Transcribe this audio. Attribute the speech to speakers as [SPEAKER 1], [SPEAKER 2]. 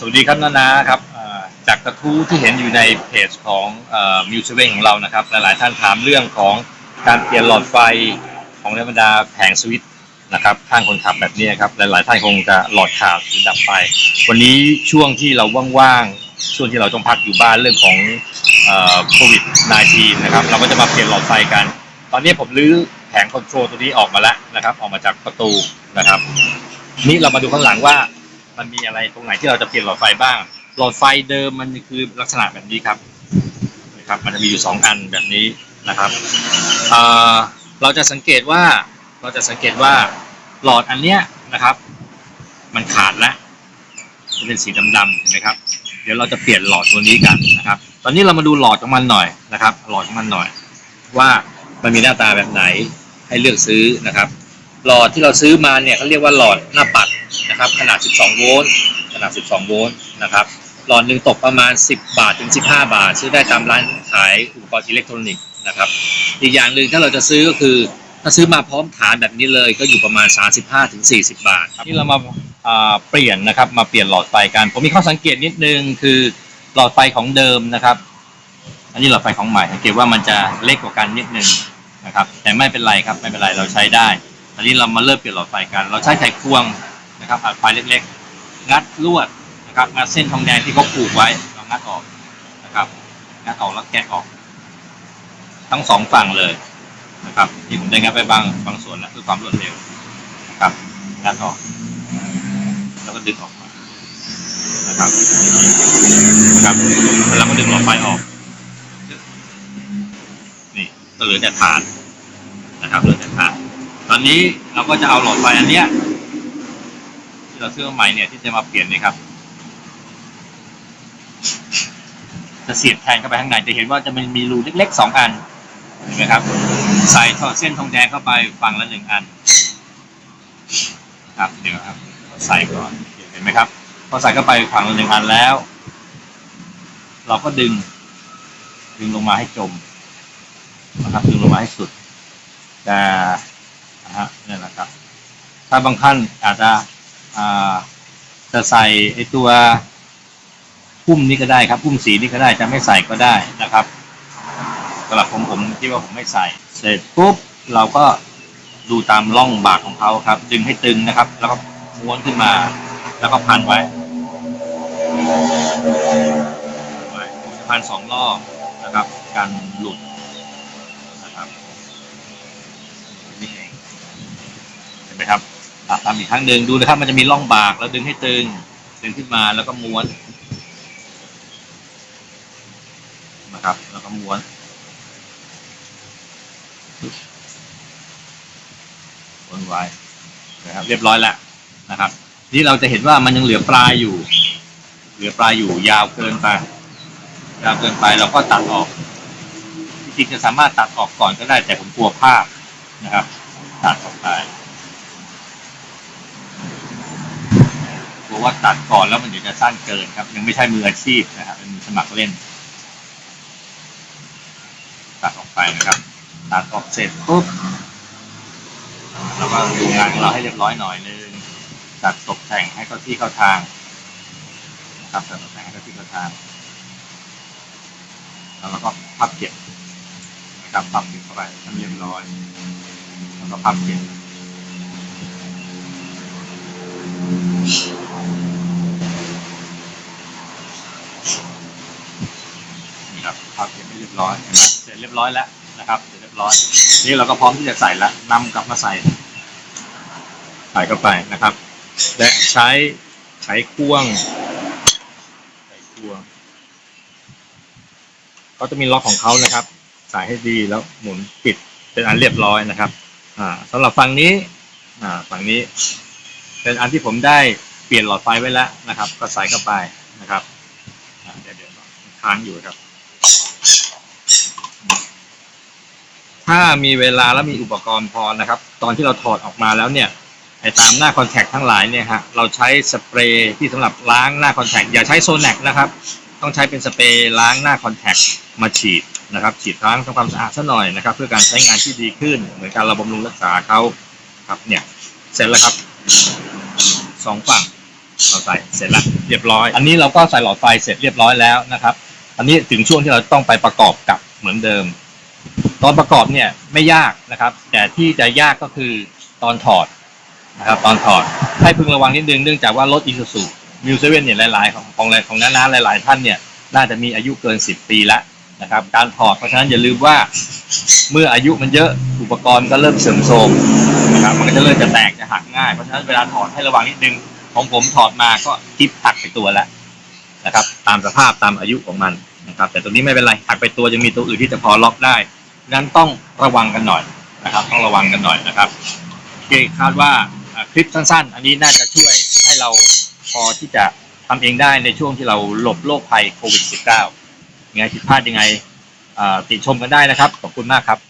[SPEAKER 1] สวัสดีครับนานาครับจากกระทู้ที่เห็นอยู่ในเพจของมิวสิเวของเรานะครับหลายๆท่านถามเรื่องของการเปลี่ยนหลอดไฟของในบรรดาแผงสวิตช์นะครับข้างคนขับแบบนี้ครับหลายๆท่านคงจะหลอดขาดหรือดับไฟวันนี้ช่วงที่เราว่างๆช่วงที่เราต้องพักอยู่บ้านเรื่องของโควิด -19 นะครับเราก็จะมาเปลี่ยนหลอดไฟกัน ตอนนี้ผมรื้อแผงคอนโทรลตัวนี้ออกมาแล้วนะครับ ออกมาจากประตูนะครับ นี่เรามาดูข้างหลังว่า มันมีอะไรตรงไหนที่เราจะเปลี่ยนหลอดไฟบ้าง หลอดไฟเดิมมันคือลักษณะแบบนี้ครับนะครับ มันจะมีอยู่สองอันแบบนี้นะครับเเราจะสังเกตว่าเราจะสังเกตว่าหลอดอันเนี้ยนะครับ มันขาดแล้วจะเป็นสีดำๆเห็นไหมครับ เดี๋ยวเราจะเปลี่ยนหลอดตัวนี้กันนะครับ ตอนนี้เรามาดูหลอดของมันหน่อยนะครับ หลอดของมันหน่อย ว่ามันมีหน้าตาแบบไหนให้เลือกซื้อนะครับ หลอดที่เราซื้อมาเนี่ยเขาเรียกว่าหลอดหน้าปัดนะครับ ขนาด 12 โวลต์ขนาด 12 โวลต์นะครับหลอดหนึ่งตกประมาณ 10 บาทถึง 15 บาท ซื้อได้ตามร้านขายอุปกรณ์อิเล็กทรอนิกส์นะครับอีกอย่างหนึ่งถ้าเราจะซื้อก็คือถ้าซื้อมาพร้อมฐานแบบนี้เลยก็อยู่ประมาณ 35ถึง40 บาทครับนี่เรามาเปลี่ยนนะครับมาเปลี่ยนหลอดไฟกัน ผมมีข้อสังเกตนิดนึงคือหลอดไฟของเดิมนะครับ อันนี้หลอดไฟของใหม่สังเกตว่ามันจะเล็กกว่ากันนิดนึงนะครับ แต่ไม่เป็นไรครับไม่เป็นไรเราใช้ได้ อันนี้เรามาเริ่มเปลี่ยนหลอดไฟกัน เราใช้ไขควงนะครับอัดไฟเล็กๆ งัดลวดนะครับงัดเส้นทองแดงที่เขาผูกไว้เรางัดออกนะครับงัดออกแล้วแกะออก ทั้งสองฝั่งเลยนะครับที่ผมได้งัดไปบางบางส่วนแล้วเพื่อความรวดเร็วนะครับงัดออก แล้วก็ดึงออกมานะครับนะครับแล้วเราก็ดึงหลอดไฟออกนี่ก็เหลือแต่ฐานนะครับเหลือแต่ฐาน ตอนนี้เราก็จะเอาหลอดไฟอันเนี้ยที่เราซื้อใหม่เนี่ยที่จะมาเปลี่ยนนี่ครับ จะเสียบแทนเข้าไปข้างในจะเห็นว่าจะมันมีรูเล็กๆสองอันเห็นไหมครับ ใส่ทอดเส้นทองแดงเข้าไปฝั่งละหนึ่งอัน ครับเดี๋ยวครับ ใส่ก่อนเห็นไหมครับพอใส่เข้าไปฝั่งละหนึ่งอันแล้ว เราก็ดึง ดึงลงมาให้จมนะครับดึงลงมาให้สุดแต่ นะฮะนี่แหละครับ ถ้าบางท่านอาจจะจะใส่ไอตัวพุ่มนี้ก็ได้ครับพุ่มสีนี้ก็ได้จะไม่ใส่ก็ได้นะครับสำหรับผมผมคิดว่าผมไม่ใส่ เสร็จปุ๊บเราก็ดูตามร่องบากของเขาครับ ดึงให้ตึงนะครับ แล้วก็ม้วนขึ้นมา แล้วก็พันไว้ไว้พันสองรอบนะครับ การหลุดนะครับ นี่เองเห็น ไหมครับทำอีกครั้งหนึ่งดูนะครับ มันจะมีร่องบากแล้วดึงให้ตึง ดึงขึ้นมาแล้วก็ม้วนนะครับ แล้วก็ม้วน ม้วนไว้นะครับ เรียบร้อยแล้วนะครับ นี่เราจะเห็นว่ามันยังเหลือปลายอยู่ เหลือปลายอยู่ยาวเกินไป ยาวเกินไปเราก็ตัดออกจริงจะสามารถตัดออกก่อนก็ได้แต่ผมกลัวภาพนะครับ ตัดออกไป กลัวว่าตัดก่อนแล้วมันเดี๋ยวจะสั้นเกินครับ ยังไม่ใช่มืออาชีพนะครับเป็นมือสมัครเล่น ตัดออกไปนะครับ ตัดออกเสร็จปุ๊บเราก็ดูงานของเราให้เรียบร้อยหน่อยนึงตัดตกแต่งให้เข้าที่เข้าทางนะครับตัดตกแต่งให้เข้าที่เข้าทางแล้วเราก็พับเก็บนะครับพับเก็บเข้าไปให้เรียบร้อยแล้วก็พับเก็บ นี่ครับพับเก็บให้เรียบร้อยเห็นไหมเสร็จเรียบร้อยแล้วนะครับเสร็จเรียบร้ใส่นี่เราก็พร้อมที่จะใส่แล้วนำกลับมาใส่ใส่เข้าไปนะครับ และใช้ใช้ควงใช้ควงเขาจะมีล็อกของเขานะครับ ใส่ให้ดีแล้วหมุนปิดเป็นอันเรียบร้อยนะครับ อ่าสำหรับฝั่งนี้ อ่าฝั่งนี้ เป็นอันที่ผมได้เปลี่ยนหลอดไฟไว้แล้วนะครับ ก็ใส่เข้าไปนะครับเดี๋ยวเดี๋ยวค้างอยู่ครับ ถ้ามีเวลาแล้วมีอุปกรณ์พอนะครับ ตอนที่เราถอดออกมาแล้วเนี่ยไอ้ตามหน้าคอนแทคทั้งหลายเนี่ยฮะเราใช้สเปรย์ที่สำหรับล้างหน้าคอนแทคอย่าใช้โซแนกนะครับ ต้องใช้เป็นสเปรย์ล้างหน้าคอนแทคมาฉีดนะครับ ฉีดล้างทำความสะอาดซะหน่อยนะครับ เพื่อการใช้งานที่ดีขึ้น เหมือนการเราบำรุงรักษาเขาครับเนี่ยเสร็จแล้วครับ สองฝั่งเราใส่เสร็จแล้วเรียบร้อย อันนี้เราก็ใส่หลอดไฟเสร็จเรียบร้อยแล้วนะครับ อันนี้ถึงช่วงที่เราต้องไปประกอบกับเหมือนเดิม ตอนประกอบเนี่ยไม่ยากนะครับ แต่ที่จะยากก็คือตอนถอดนะครับตอนถอดให้พึงระวังนิดนึงเนื่องจากว่ารถอีซูซูมิวเซเว่นเนี่ยหลาย ๆ ของของของน้าๆหลาย ๆ ท่านเนี่ยน่าจะมีอายุเกิน 10 ปีแล้วนะครับ การถอดเพราะฉะนั้นอย่าลืมว่า เมื่ออายุมันเยอะอุปกรณ์ก็เริ่มเสื่อมโทรมนะครับมันก็จะเริ่มจะแตกจะหักง่าย เพราะฉะนั้นเวลาถอดให้ระวังนิดนึง ของผมถอดมาก็กิ๊บหักไปตัวแล้วนะครับ ตามสภาพตามอายุของมันนะครับ แต่ตัวนี้ไม่เป็นไรหักไปตัวยังมีตัวอื่นที่จะพอล็อกได้นั้นต้องระวังกันหน่อยนะครับ ต้องระวังกันหน่อยนะครับโอเคคาดว่าคลิปสั้นๆ อันนี้น่าจะช่วยให้เราพอที่จะทำเองได้ในช่วงที่เราหลบโรคภัยโควิด -19 ยังไงผิดพลาดยังไง ติชมกันได้นะครับขอบคุณมากครับ